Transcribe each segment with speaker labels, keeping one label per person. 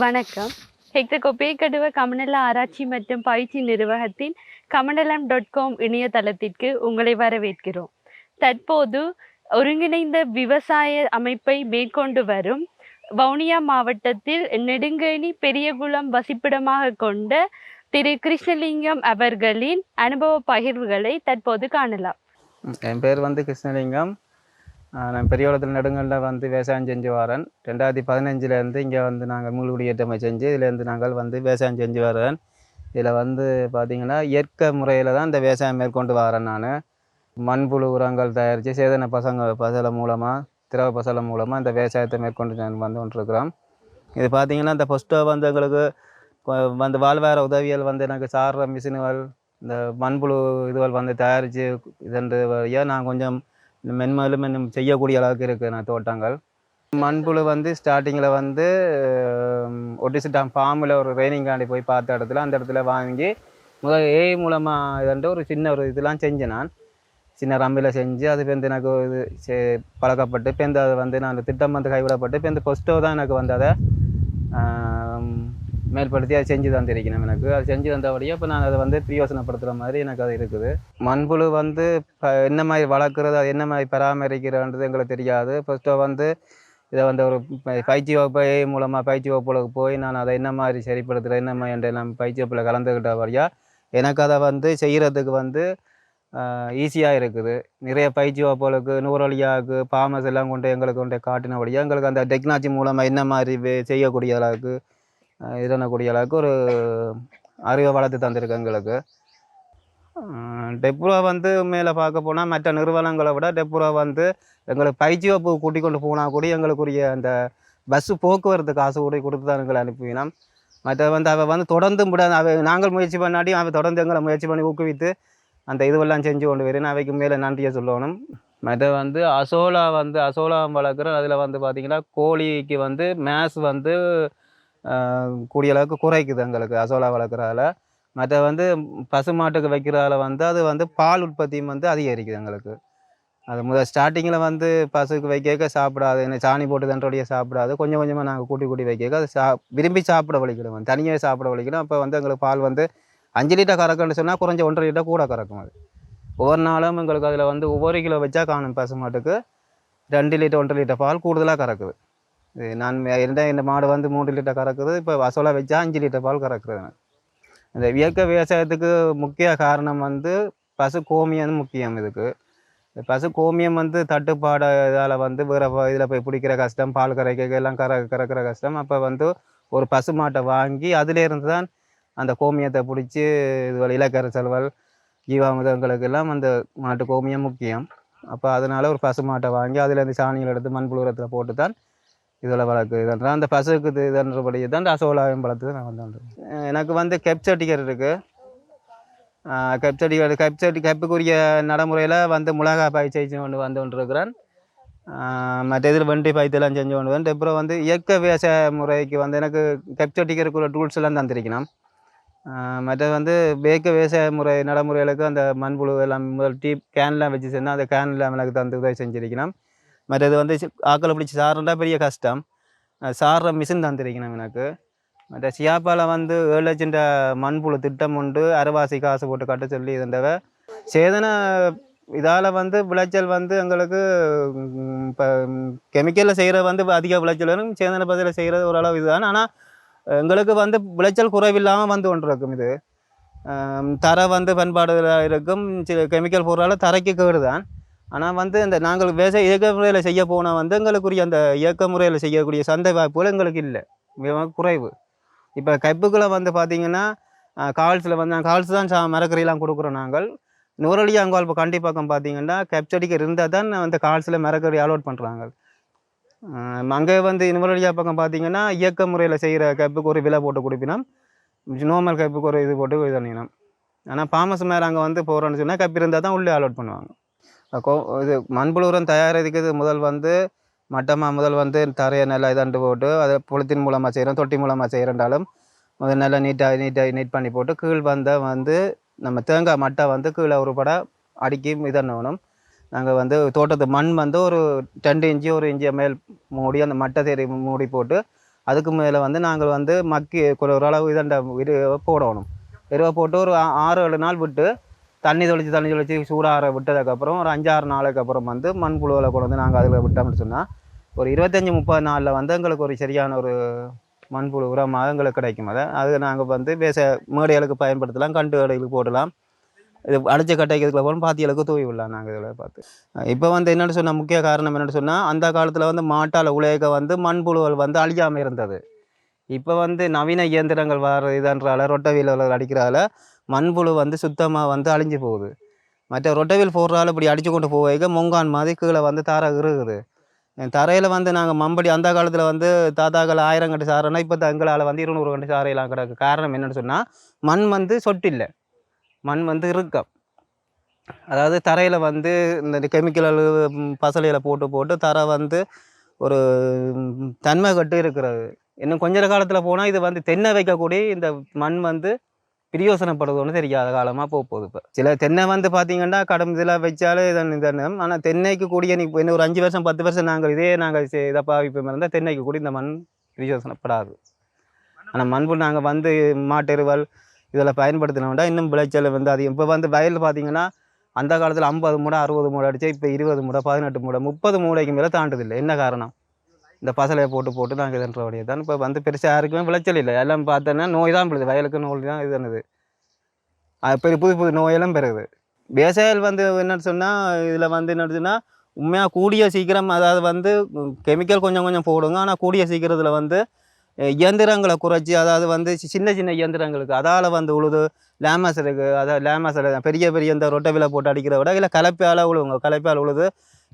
Speaker 1: வணக்கம். ஹெக்டர் கொப்பேக்கடுவ கமநல ஆராய்ச்சி மற்றும் பயிற்சி நிர்வாகத்தின் கமண்டலம் டாட் காம் இணையதளத்திற்கு உங்களை வரவேற்கிறோம். தற்போது ஒருங்கிணைந்த விவசாய அமைப்பை மேற்கொண்டு வரும் வவுனியா மாவட்டத்தில் நெடுங்கேணி பெரியகுளம் வசிப்பிடமாக கொண்ட திரு கிருஷ்ணலிங்கம் அவர்களின் அனுபவ பகிர்வுகளை தற்போது காணலாம்.
Speaker 2: என் பேர் வந்து கிருஷ்ணலிங்கம். நான் பெரியவளத்தில் நெடுங்கல்ல வந்து விவசாயம் செஞ்சு வரேன். ரெண்டாயிரத்தி பதினஞ்சுலேருந்து இங்கே வந்து நாங்கள் மூழ்குடியேற்றமை செஞ்சு இதுலேருந்து நாங்கள் வந்து விவசாயம் செஞ்சு வரேன் இதில் வந்து பார்த்திங்கன்னா இயற்கை முறையில் தான் இந்த விவசாயம் மேற்கொண்டு வரேன் நான். மண்புழு உரங்கள் தயாரித்து சேதன பசங்க பசலை மூலமாக திரவ பசலை மூலமாக இந்த விவசாயத்தை மேற்கொண்டு நான் வந்து கொண்டிருக்கிறோம். இது பார்த்திங்கன்னா இந்த ஃபஸ்ட்டு வந்து எங்களுக்கு வந்து வாழ்வார உதவியல் வந்து எனக்கு சாடுற மிஷினுகள் இந்த மண்புழு இதுகள் வந்து தயாரித்து இதன் வழியாக நான் கொஞ்சம் மென்மேலும் இன்னும் செய்யக்கூடிய அளவுக்கு இருக்குது நான் தோட்டங்கள். மண்புழு வந்து ஸ்டார்டிங்கில் வந்து ஒட்டிசிட்டாம் ஃபார்மில் ஒரு ட்ரைனிங் காண்டி போய் பார்த்த இடத்துல அந்த இடத்துல வாங்கி முதல் ஏ மூலமாக இதுன்ட்டு ஒரு சின்ன ஒரு இதெல்லாம் செஞ்சேன் நான். சின்ன ரம்பியில் செஞ்சு அது வந்து எனக்கு இது செ- பழக்கப்பட்டு இப்போ அது வந்து நான் அந்த திட்டம் வந்து கைவிடப்பட்டு இப்போ இந்த ஃபஸ்ட்டோ தான் எனக்கு வந்து அதை மேற்படுத்தி மேல்படுத்தி அதை செஞ்சு தந்திருக்கணும் எனக்கு. அது செஞ்சு தந்தபடியே இப்போ நான் அதை வந்து பிரயோசனப்படுத்துகிற மாதிரி எனக்கு அது இருக்குது. மண்புழு வந்து இப்போ என்ன மாதிரி வளர்க்குறது அது என்ன மாதிரி பராமரிக்கிறன்றது எங்களுக்கு தெரியாது. ஃபஸ்ட்டு வந்து இதை வந்து ஒரு ப- பயிற்சி வகுப்பு மூலமாக பயிற்சி வகுப்புகளுக்கு போய் நான் அதை என்ன மாதிரி சரிப்படுத்துகிறேன் என்ன மாதிரி என்று நான் பயிற்சி வகுப்பில் கலந்துக்கிட்ட வழியாக எனக்கு அதை வந்து செய்கிறதுக்கு வந்து ஈஸியாக இருக்குது. நிறைய பயிற்சி வகுப்புகளுக்கு நூறொலியாவுக்கு பாமஸ் எல்லாம் கொண்டு எங்களுக்கு கொண்டு காட்டினபடியாக எங்களுக்கு அந்த டெக்னாலஜி மூலமாக என்ன மாதிரி வே- செய்யக்கூடிய அளவுக்கு அஹ் இதனக்கூடிய அளவுக்கு ஒரு அறிவை வளர்த்து தந்திருக்கு எங்களுக்கு. டெப்ரோ வந்து மேலே பார்க்க போனால் மற்ற நிறுவனங்களை விட டெப்ரோ வந்து எங்களுக்கு பயிற்சி வகுப்பு கூட்டி கொண்டு போனால் கூட எங்களுக்குரிய அந்த பஸ்ஸு போக்குவரத்து காசு கூட கொடுத்து தான் எங்களை அனுப்பினோம். மற்ற வந்து அவள் வந்து தொடர்ந்து விட அவ நாங்கள் முயற்சி பண்ணாடியும் அவள் தொடர்ந்து எங்களை முயற்சி பண்ணி ஊக்குவித்து அந்த இதுவெல்லாம் செஞ்சு கொண்டு வரேன் அவைக்கு மேலே நன்றியை சொல்லணும். மற்ற வந்து அசோலா வந்து அசோலா வளர்க்குறோம் அதில் வந்து பார்த்திங்கன்னா கோழிக்கு வந்து மேஸ் வந்து கூடிய அளவுக்கு குறைக்குது எங்களுக்கு அசோலா வளர்க்குறதால. மற்ற வந்து பசுமாட்டுக்கு வைக்கிறதால வந்து அது வந்து பால் உற்பத்தியும் வந்து அதிகரிக்குது எங்களுக்கு. அது முதல் ஸ்டார்டிங்கில் வந்து பசுக்கு வைக்க சாப்பிடாது என்ன சாணி போட்டு தண்டோடைய சாப்பிடாது கொஞ்சம் கொஞ்சமாக நாங்கள் கூட்டி கூட்டி வைக்க அது சா விரும்பி சாப்பிட வலிக்கிறோம் தனியாக சாப்பிட வலிக்கிறோம் அப்போ வந்து எங்களுக்கு பால் வந்து அஞ்சு லிட்டர் கறக்குன்னு சொன்னால் குறைஞ்ச ஒன்றரை லிட்டர் கூட கறக்கும் அது. ஒவ்வொரு நாளும் எங்களுக்கு அதில் வந்து ஒவ்வொரு கிலோ வச்சா காணும் பசுமாட்டுக்கு ரெண்டு லிட்டர் ஒன்றரை லிட்டர் பால் கூடுதலாக கறக்குது. நான் இருந்த இந்த மாடு வந்து மூன்று லிட்டர் கறக்குது. இப்போ வசோலா வச்சா அஞ்சு லிட்டர் பால் கறக்குறது இந்த இயற்கை விவசாயத்துக்கு முக்கிய காரணம் வந்து பசு கோமியம் முக்கியம் இதுக்கு. பசு கோமியம் வந்து தட்டுப்பாடு இதால் வந்து வேறு இதில் போய் பிடிக்கிற கஷ்டம் பால் கறக்க எல்லாம் கற கறக்கிற கஷ்டம். அப்போ வந்து ஒரு பசு மாட்டை வாங்கி அதிலேருந்து தான் அந்த கோமியத்தை பிடிச்சி இது இலக்கர ஜீவாமிதங்களுக்கு எல்லாம் அந்த மாட்டு கோமியம் முக்கியம். அப்போ அதனால ஒரு பசு மாட்டை வாங்கி அதுலேருந்து சாணிகள் எடுத்து மண்புழு உரத்தில் போட்டு தான் இதில் வளர்க்கு இதெல்லாம் அந்த பசுக்கு இது இதுன்றபடி தான் இந்த அசோலாவையும் வளர்த்து நான் வந்து வந்தேன். எனக்கு வந்து கெப் சர்டிஃபிகேட் இருக்குது கெப் சர்டிஃபிகேட் கெப் சர்டி கெப்புக்குரிய நடைமுறையில் வந்து மிளகா பயிர் செய்து கொண்டு வந்து கொண்டிருக்கிறேன். மற்ற இதில் வண்டி பயிர்த்தெல்லாம் செஞ்சு கொண்டு வந்து அப்புறம் வந்து இயற்கை விவசாய முறைக்கு வந்து எனக்கு கெப் சர்டிஃபிகேட்டுக்குள்ள டூல்ஸ் எல்லாம் தந்திருக்கணும். மற்ற மற்றது வந்து வேக்க விவசாய முறை நடைமுறைகளுக்கு அந்த மண்புழு எல்லாம் முதல் டீ கேன்லாம் வச்சு செஞ்சால் அந்த கேன்ல எனக்கு தந்து உதவி செஞ்சிருக்கணும். மற்றது வந்து ஆக்களை பிடிச்சி சாறுன்றா பெரிய கஷ்டம். அஹ் மிஷின் தந்திருக்கணும் எனக்கு. மற்ற சியாப்பாவில் வந்து ஏழு லட்சம் மண்புழு திட்டம் உண்டு. அரைவாசி காசு போட்டு கட்ட சொல்லி இருந்தவ சேதன இதால் வந்து விளைச்சல் வந்து எங்களுக்கு இப்போ கெமிக்கலில் செய்கிற வந்து அதிக விளைச்சல் வரும். சேதன பதில் செய்கிறது ஓரளவு இதுதான். ஆனால் எங்களுக்கு வந்து விளைச்சல் குறைவில்லாமல் வந்து கொண்டிருக்கும் இது. தரை வந்து பண்பாடுகளாக இருக்கும். சில கெமிக்கல் பொருளால் தரைக்கு கேடு தான் ஆனால் வந்து இந்த நாங்கள் விவசாய இயக்க முறையில் செய்ய போனால் வந்து எங்களுக்குரிய அந்த இயக்க முறையில் செய்யக்கூடிய சந்தை வாய்ப்புகள் எங்களுக்கு இல்லை. மிகவும் குறைவு. இப்போ கைப்புக்களை வந்து பார்த்தீங்கன்னா கால்ஸில் வந்து கால்ஸ் தான் சா- மரக்கறியெல்லாம் கொடுக்குறோம் நாங்கள். நுரளி அங்கால் இப்போ கண்டிப்பாக்கம் பார்த்தீங்கன்னா கெப்சடிக்கு இருந்தால் தான் அந்த கால்ஸில் மரக்கறி அலோட் பண்ணுறாங்க அங்கே வந்து நுரளியா பக்கம் பார்த்தீங்கன்னா இயக்க முறையில் செய்கிற கப்புக்கு ஒரு விலை போட்டு கொடுப்பினோம். நார்மல் கப்புக்கு ஒரு இது போட்டு இது பண்ணினோம். ஆனால் பாமஸ் மேலே அங்கே வந்து போகிறோன்னு சொன்னால் கப் இருந்தால் தான் உள்ளே அலோட் பண்ணுவாங்க. கோ இது மண்புழு உரம் தயாரிக்கிறது முதல் வந்து மட்டமாக முதல் வந்து தரையை நல்லா இதாண்டு போட்டு அதை புளித்தின் மூலமாக செய்கிறோம் தொட்டி மூலமாக செய்கிறண்டாலும் முதல் நல்லா நீட்டாக நீட்டாக நீட் பண்ணி போட்டு கீழ் வந்த வந்து நம்ம தேங்காய் மட்டை வந்து கீழே ஒரு பட அடுக்கி இதண்ணணும் நாங்கள் வந்து தோட்டத்து மண் வந்து ஒரு ரெண்டு இன்ச்சு ஒரு இன்ச்சு மேல் மூடி அந்த மட்டை தேடி மூடி போட்டு அதுக்கு மேலே வந்து நாங்கள் வந்து மக்கி ஒரு ஓரளவு இதண்ட இரு போடணும். இரவை போட்டு ஒரு ஆ- ஆறு ஏழு நாள் விட்டு தண்ணி தெளித்து தண்ணி தெளித்து சூடாக விட்டதுக்கப்புறம் ஒரு அஞ்சாறு நாளுக்கு அப்புறம் வந்து மண்புழுவில் கொண்டு வந்து நாங்கள் அதில் விட்டோம்னு சொன்னால் ஒரு இருபத்தஞ்சி முப்பது நாளில் வந்து எங்களுக்கு ஒரு சரியான ஒரு மண்புழு உரமாக எங்களுக்கு கிடைக்கும். அதை அது நாங்கள் வந்து பேச மேடைகளுக்கு பயன்படுத்தலாம் கண்டு கடைகளுக்கு போடலாம். இது அடிச்ச கட்டைக்கிறதுக்குள்ள போகணும் பாத்திகளுக்கு தூவி விடலாம் நாங்கள் இதில் பார்த்து. இப்போ வந்து என்னென்னு சொன்னால் முக்கிய காரணம் என்னென்னு சொன்னால் அந்த காலத்தில் வந்து மாட்டால் உலக வந்து மண்புழுவல் வந்து அழியாமல் இருந்தது. இப்போ வந்து நவீன இயந்திரங்கள் வர இதன்றால ரொட்டவீலர்கள் அடிக்கிறால மண்புழு வந்து சுத்தமாக வந்து அழிஞ்சு போகுது. மற்ற ரொட்டவில் போடுறால இப்படி அடித்து கொண்டு போக மொங்கான் மாதிரி கீழே வந்து தர இருக்குது தரையில் வந்து நாங்கள் மம்படி அந்த காலத்தில் வந்து தாத்தாக்கள் ஆயிரம் கண்டு சாரனா இப்போ எங்களால் வந்து இருநூறு கண்டு சாரையெல்லாம் கிடக்கு. காரணம் என்னென்னு சொன்னால் மண் வந்து சொட்டில்லை. மண் வந்து இறுக்கம். அதாவது தரையில் வந்து இந்த கெமிக்கல் பசலையில் போட்டு போட்டு தரை வந்து ஒரு தன்மை கட்டு இருக்கிறது. இன்னும் கொஞ்ச காலத்தில் போனால் இது வந்து தென்னை வைக்கக்கூடிய இந்த மண் வந்து பிரியோசனப்படுதுன்னு தெரியாத காலமாக போக போகுது இப்போ. சில தென்னை வந்து பார்த்தீங்கன்னா கடும் இதெல்லாம் வச்சாலே இதன் இதன்னு ஆனால் தென்னைக்கு கூடிய நீ இன்னும் ஒரு அஞ்சு வருஷம் பத்து வருஷம் நாங்கள் இதே நாங்கள் இதை பாவிப்போம் இருந்தால் தென்னைக்கு கூட இந்த மண் பிரியோசனப்படாது. ஆனால் மண்புல் நாங்கள் வந்து மாட்டெருவல் இதில் பயன்படுத்தினோம்னா இன்னும் விளைச்சல் வந்து அது இப்போ வந்து வயல் பார்த்தீங்கன்னா அந்த காலத்தில் ஐம்பது மூடை அறுபது மூடை அடிச்சு இப்போ இருபது மூடை பதினெட்டு மூடை முப்பது மூடைக்கு மேலே தாண்டதில்லை என்ன காரணம்? இந்த பசலையை போட்டு போட்டு நாங்கள் இதுன்ற வழியை தான். இப்போ வந்து பெருசாக யாருக்குமே விளைச்சல் இல்லை. எல்லாம் பார்த்தோன்னா நோய் தான் பெறுது. வயலுக்கு நோய் தான் இது என்னது பெரிய புது புது நோயெல்லாம் பெறுது. விவசாயிகள் வந்து என்னன்னு சொன்னால் இதில் வந்து என்னதுன்னா உண்மையாக கூடிய சீக்கிரம் அதாவது வந்து கெமிக்கல் கொஞ்சம் கொஞ்சம் போடுங்க. ஆனால் கூடிய சீக்கிரத்தில் வந்து இயந்திரங்களை குறைச்சி அதாவது வந்து சி- சின்ன சின்ன இயந்திரங்களுக்கு அதால் வந்து உழுது லேமஸ் இருக்குது அதாவது லேமஸ் பெரிய பெரிய இந்த ரொட்டவில போட்டு அடிக்கிறத விட இல்லை கலப்பையால் உழுவுங்க. கலப்பையால் உழுது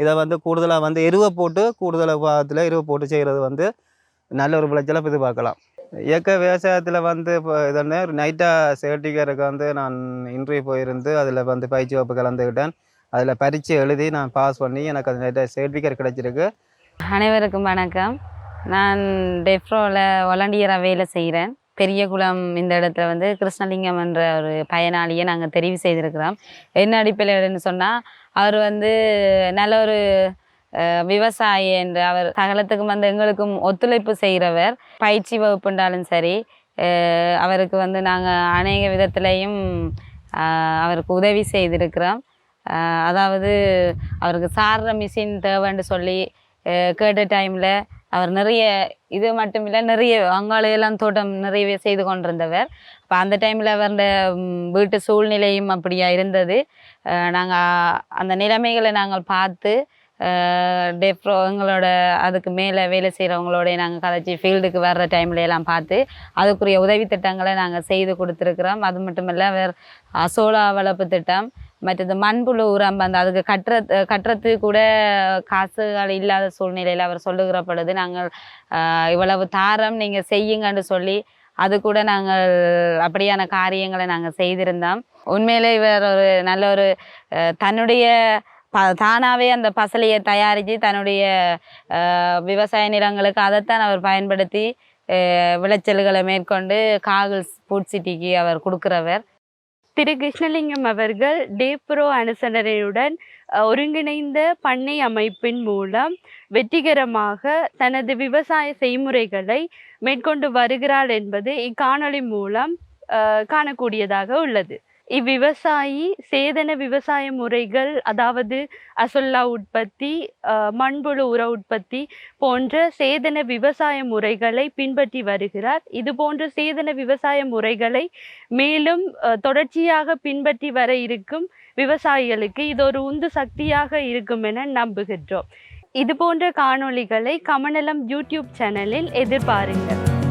Speaker 2: இதை வந்து கூடுதலாக வந்து எருவை போட்டு கூடுதலாக பாகத்தில் எருவை போட்டு செய்கிறது வந்து நல்ல ஒரு விளைச்சலை எதிர்பார்க்கலாம் இயக்க விவசாயத்தில் வந்து இப்போ இதென்ன ஒரு நைட்டாக சேட்டிக்கருக்கு வந்து நான் இன்டர்வியூ போயிருந்து அதில் வந்து பயிற்சி வகுப்பு கலந்துக்கிட்டேன் அதில் பரீட்சை எழுதி நான் பாஸ் பண்ணி எனக்கு அது நைட்டாக சர்டிஃபிகேட் கிடச்சிருக்கு.
Speaker 3: அனைவருக்கும் வணக்கம். நான் டெஃப்ரோவில் வாலண்டியராக வேலை செய்கிறேன் பெரியகுளம் இந்த இடத்துல வந்து கிருஷ்ணலிங்கம் என்ற ஒரு பயனாளியை நாங்கள் தெரிவு செய்திருக்கிறோம். என்ன அடிப்படையில்னு சொன்னால் அவர் வந்து நல்ல ஒரு விவசாயி என்று அவர் சகலத்துக்கும் வந்து எங்களுக்கும் ஒத்துழைப்பு செய்கிறவர். பயிற்சி வகுப்புண்டாலும் சரி அவருக்கு வந்து நாங்கள் அநேக விதத்துலேயும் அவருக்கு உதவி செய்திருக்கிறோம். அதாவது அவருக்கு சார்ற மிஷின் தேவைன்னு சொல்லி கேட்ட டைமில் அவர் நிறைய இது மட்டும் இல்லை நிறைய அங்காளையெல்லாம் தோட்டம் நிறைய செய்து கொண்டிருந்தவர். அப்போ அந்த டைமில் அவருடைய வீட்டு சூழ்நிலையும் அப்படியா இருந்தது. நாங்கள் அந்த நிலைமைகளை நாங்கள் பார்த்து டெப்ரோ எங்களோட அதுக்கு மேலே வேலை செய்கிறவங்களோட நாங்கள் கதைச்சி ஃபீல்டுக்கு வர்ற டைம்ல எல்லாம் பார்த்து அதுக்குரிய உதவி திட்டங்களை நாங்கள் செய்து கொடுத்துருக்குறோம். அது மட்டும் இல்லை வேறு அசோலா வளர்ப்பு திட்டம் மற்றது மண்புழு உரம் அந்த அதுக்கு கட்டுற கட்டுறது கூட காசுகள் இல்லாத சூழ்நிலையில் அவர் சொல்லுகிற பொழுது நாங்கள் இவ்வளவு தாரம் நீங்கள் செய்யுங்கன்னு சொல்லி அது கூட நாங்கள் அப்படியான காரியங்களை நாங்கள் செய்திருந்தோம். உண்மையிலே இவர் ஒரு நல்ல ஒரு தன்னுடைய ப தானாகவே அந்த பசலையை தயாரித்து தன்னுடைய விவசாய நிலங்களுக்கு அதைத்தான் அவர் பயன்படுத்தி விளைச்சல்களை மேற்கொண்டு காகல் ஃபுட் சிட்டிக்கு அவர் கொடுக்குறவர்.
Speaker 1: திரு கிருஷ்ணலிங்கம் அவர்கள் டேப்ரோ அனுசரணையுடன் ஒருங்கிணைந்த பண்ணை அமைப்பின் மூலம் வெற்றிகரமாக தனது விவசாய செய்முறைகளை மேற்கொண்டு வருகிறாள் என்பது இக்காணொளி மூலம் காணக்கூடியதாக உள்ளது. இவ்விவசாயி சேதன விவசாய முறைகள் அதாவது அசொல்லா உற்பத்தி மண்புழு உர உற்பத்தி போன்ற சேதன விவசாய முறைகளை பின்பற்றி வருகிறார். இது போன்ற சேதன விவசாய முறைகளை மேலும் தொடர்ச்சியாக பின்பற்றி வர இருக்கும் விவசாயிகளுக்கு இது ஒரு உந்து சக்தியாக இருக்கும் என நம்புகின்றோம். இது போன்ற காணொளிகளை கமநலம் யூடியூப் சேனலில் எதிர்பாருங்கள்.